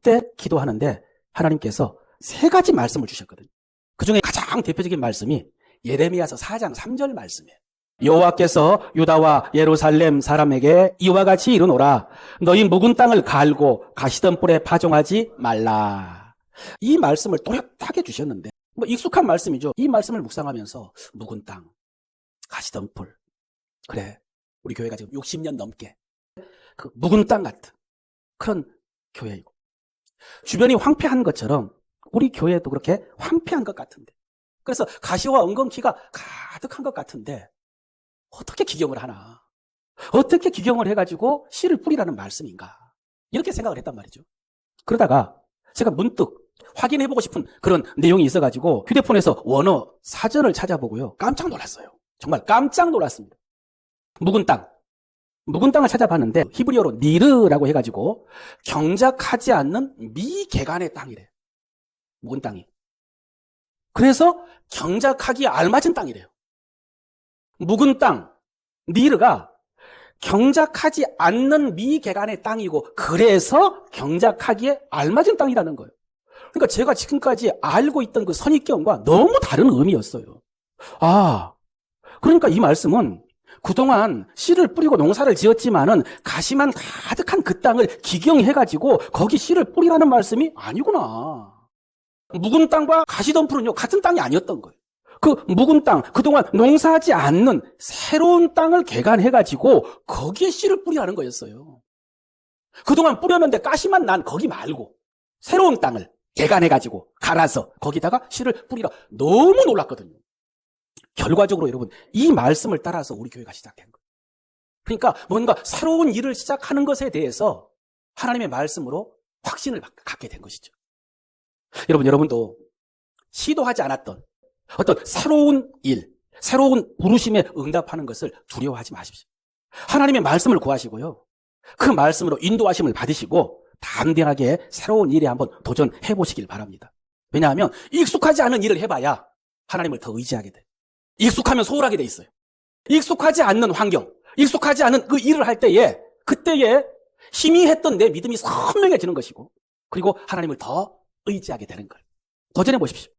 그때 기도하는데 하나님께서 세 가지 말씀을 주셨거든요. 그 중에 가장 대표적인 말씀이 예레미야서 4장 3절 말씀이에요. 여호와께서 유다와 예루살렘 사람에게 이와 같이 이르노라 너희 묵은 땅을 갈고 가시던 뿔에 파종하지 말라. 이 말씀을 또렷하게 주셨는데 뭐 익숙한 말씀이죠. 이 말씀을 묵상하면서 묵은 땅, 가시던 뿔. 그래. 우리 교회가 지금 60년 넘게 그 묵은 땅 같은 그런 교회이고 주변이 황폐한 것처럼 우리 교회도 그렇게 황폐한 것 같은데 그래서 가시와 엉겅퀴가 가득한 것 같은데 어떻게 기경을 하나? 어떻게 기경을 해가지고 씨를 뿌리라는 말씀인가? 이렇게 생각을 했단 말이죠. 그러다가 제가 문득 확인해보고 싶은 그런 내용이 있어가지고 휴대폰에서 원어 사전을 찾아보고요. 깜짝 놀랐어요. 정말 깜짝 놀랐습니다. 묵은 땅. 묵은 땅을 찾아봤는데 히브리어로 니르라고 해가지고 경작하지 않는 미개간의 땅이래. 묵은 땅이. 그래서 경작하기에 알맞은 땅이래요. 묵은 땅, 니르가 경작하지 않는 미개간의 땅이고 그래서 경작하기에 알맞은 땅이라는 거예요. 그러니까 제가 지금까지 알고 있던 그 선입견과 너무 다른 의미였어요. 아, 그러니까 이 말씀은 그동안 씨를 뿌리고 농사를 지었지만은 가시만 가득한 그 땅을 기경해가지고 거기 씨를 뿌리라는 말씀이 아니구나. 묵은 땅과 가시덤불은요, 같은 땅이 아니었던 거예요. 그 묵은 땅, 그동안 농사하지 않는 새로운 땅을 개간해가지고 거기에 씨를 뿌리라는 거였어요. 그동안 뿌렸는데 가시만 난 거기 말고 새로운 땅을 개간해가지고 갈아서 거기다가 씨를 뿌리라. 너무 놀랐거든요. 결과적으로 여러분, 이 말씀을 따라서 우리 교회가 시작된 거예요. 그러니까 뭔가 새로운 일을 시작하는 것에 대해서 하나님의 말씀으로 확신을 갖게 된 것이죠. 여러분, 여러분도 시도하지 않았던 어떤 새로운 일, 새로운 부르심에 응답하는 것을 두려워하지 마십시오. 하나님의 말씀을 구하시고요. 그 말씀으로 인도하심을 받으시고 담대하게 새로운 일에 한번 도전해 보시길 바랍니다. 왜냐하면 익숙하지 않은 일을 해봐야 하나님을 더 의지하게 돼. 익숙하면 소홀하게 돼 있어요. 익숙하지 않는 환경, 익숙하지 않은 그 일을 할 때에 그때에 희미했던 내 믿음이 선명해지는 것이고 그리고 하나님을 더 의지하게 되는 걸 도전해 보십시오.